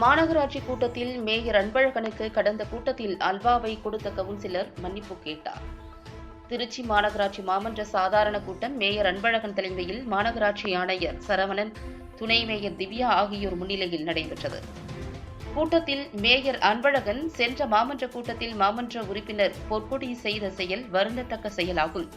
மாநகராட்சி கூட்டத்தில் மேயர் அன்பழகனுக்கு கடந்த கூட்டத்தில் அல்வாவை கொடுத்த கவுன்சிலர் மன்னிப்பு கேட்டார். திருச்சி மாநகராட்சி மாமன்ற சாதாரண கூட்டம் மேயர் அன்பழகன் தலைமையில் மாநகராட்சி ஆணையர் சரவணன் துணை மேயர் திவ்யா ஆகியோர் முன்னிலையில் நடைபெற்றது. கூட்டத்தில் மேயர் அன்பழகன் சென்ற மாமன்ற கூட்டத்தில் மாமன்ற உறுப்பினர் பொற்கொடி செய்த செயல் வருந்தத்தக்க செயலாகும்.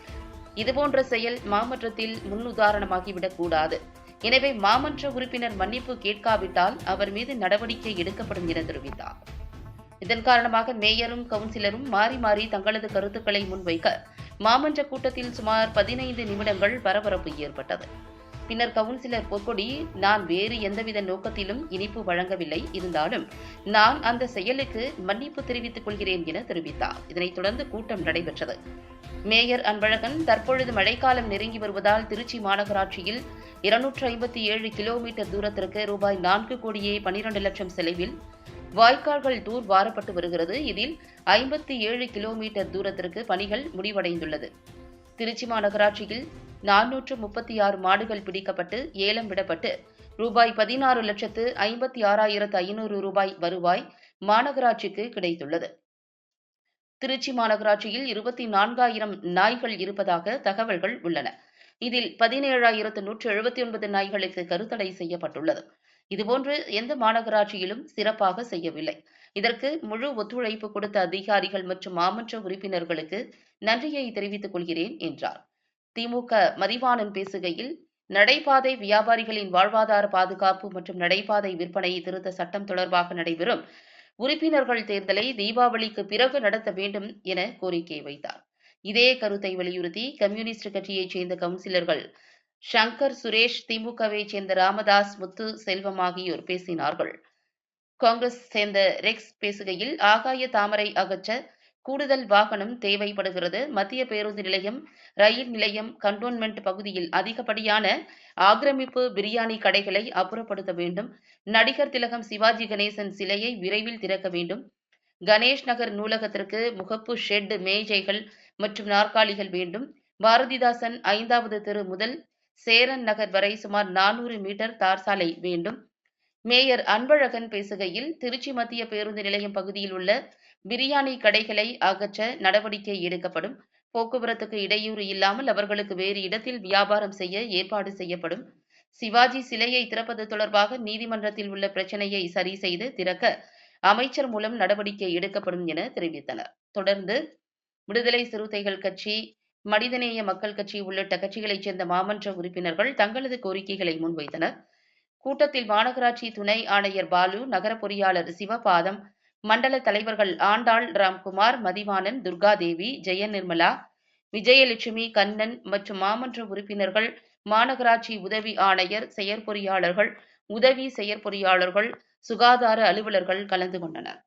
இதுபோன்ற செயல் மாமன்றத்தில் முன்னுதாரணமாகிவிடக் கூடாது. எனவே மாமன்ற உறுப்பினர் மன்னிப்பு கேட்காவிட்டால் அவர் மீது நடவடிக்கை எடுக்கப்படும் என தெரிவித்தார். இதன் காரணமாக மேயரும் கவுன்சிலரும் மாறி மாறி தங்களது கருத்துக்களை முன்வைக்க மாமன்ற கூட்டத்தில் சுமார் பதினைந்து நிமிடங்கள் பரபரப்பு ஏற்பட்டது. பின்னர் கவுன்சிலர் பொற்கொடி நான் வேறு எந்தவித நோக்கத்திலும் இனிப்பு வழங்கவில்லை இருந்தாலும் நான் அந்த செயலுக்கு மன்னிப்பு தெரிவித்துக் கொள்கிறேன் என தெரிவித்தார். இதனைத் தொடர்ந்து கூட்டம் நடைபெற்றது. மேயர் அன்பழகன் தற்பொழுது மழைக்காலம் நெருங்கி வருவதால் திருச்சி மாநகராட்சியில் இருநூற்று ஐம்பத்தி ஏழு கிலோமீட்டர் தூரத்திற்கு ரூபாய் நான்கு கோடியே பனிரெண்டு லட்சம் செலவில் வாய்க்கால்கள் தூர் வாரப்பட்டு வருகிறது. இதில் ஐம்பத்தி ஏழு கிலோமீட்டர் தூரத்திற்கு பணிகள் முடிவடைந்துள்ளது. திருச்சி மாநகராட்சியில் நானூற்று முப்பத்தி ஆறு மாடுகள் பிடிக்கப்பட்டு ஏலம் விடப்பட்டு ரூபாய் பதினாறு லட்சத்து ஐம்பத்தி ஆறாயிரத்து ஐநூறு ரூபாய் வருவாய் மாநகராட்சிக்கு கிடைத்துள்ளது. திருச்சி மாநகராட்சியில் இருபத்தி நான்காயிரம் நாய்கள் இருப்பதாக தகவல்கள் உள்ளன. இதில் பதினேழாயிரத்து நூற்று எழுபத்தி ஒன்பது நாய்களுக்கு கருத்தடை செய்யப்பட்டுள்ளது. இதுபோன்று எந்த மாநகராட்சியிலும் சிறப்பாக செய்யவில்லை. இதற்கு முழு ஒத்துழைப்பு கொடுத்த அதிகாரிகள் மற்றும் மாமன்ற உறுப்பினர்களுக்கு நன்றியை தெரிவித்துக் கொள்கிறேன் என்றார். திமுக மதிவாணன் பேசுகையில் நடைபாதை வியாபாரிகளின் வாழ்வாதார பாதுகாப்பு மற்றும் நடைபாதை விற்பனை திருத்த சட்டம் தொடர்பாக நடைபெறும் உறுப்பினர்கள் தேர்தலை தீபாவளிக்கு பிறகு நடத்த வேண்டும் என கோரிக்கை வைத்தார். இதே கருத்தை வலியுறுத்தி கம்யூனிஸ்ட் கட்சியைச் சேர்ந்த கவுன்சிலர்கள் ஷங்கர் சுரேஷ் திமுகவை சேர்ந்த ராமதாஸ் முத்து செல்வம் ஆகியோர் பேசினார்கள். காங்கிரஸ் சேர்ந்த ரெக்ஸ் பேசுகையில் ஆகாய தாமரை அகற்ற கூடுதல் வாகனம் தேவைப்படுகிறது. மத்திய பேருந்து நிலையம் ரயில் நிலையம் கண்டோன்மெண்ட் பகுதியில் அதிகப்படியான ஆக்கிரமிப்பு பிரியாணி கடைகளை அப்புறப்படுத்த வேண்டும். நடிகர் திலகம் சிவாஜி கணேசன் சிலையை விரைவில் திறக்க வேண்டும். கணேஷ் நகர் நூலகத்திற்கு முகப்பு ஷெட் மேஜைகள் மற்றும் நாற்காலிகள் வேண்டும். பாரதிதாசன் ஐந்தாவது தெரு முதல் சேரன் நகர் வரை சுமார் நானூறு மீட்டர் தார் சாலை வேண்டும். மேயர் அன்பழகன் பேசுகையில் திருச்சி மத்திய பேருந்து நிலையம் பகுதியில் உள்ள பிரியாணி கடைகளை அகற்ற நடவடிக்கை எடுக்கப்படும். போக்குவரத்துக்கு இடையூறு இல்லாமல் அவர்களுக்கு வேறு இடத்தில் வியாபாரம் செய்ய ஏற்பாடு செய்யப்படும். சிவாஜி சிலையை திறப்பது தொடர்பாக நீதிமன்றத்தில் உள்ள பிரச்சனையை சரி செய்து திறக்க அமைச்சர் மூலம் நடவடிக்கை எடுக்கப்படும் என தெரிவித்தனர். தொடர்ந்து விடுதலை சிறுத்தைகள் கட்சி மனிதநேய மக்கள் கட்சி உள்ளிட்ட கட்சிகளைச் சேர்ந்த மாமன்ற உறுப்பினர்கள் தங்களது கோரிக்கைகளை முன்வைத்தனர். கூட்டத்தில் மாநகராட்சி துணை ஆணையர் பாலு நகர பொறியாளர் சிவபாதம் மண்டல தலைவர்கள் ஆண்டாள் ராம்குமார் மதிவாணன் துர்காதேவி ஜெய நிர்மலா விஜயலட்சுமி கண்ணன் மற்றும் மாமன்ற உறுப்பினர்கள் மாநகராட்சி உதவி ஆணையர் செயற்பொறியாளர்கள் உதவி செயற்பொறியாளர்கள் சுகாதார அலுவலர்கள் கலந்து கொண்டனர்.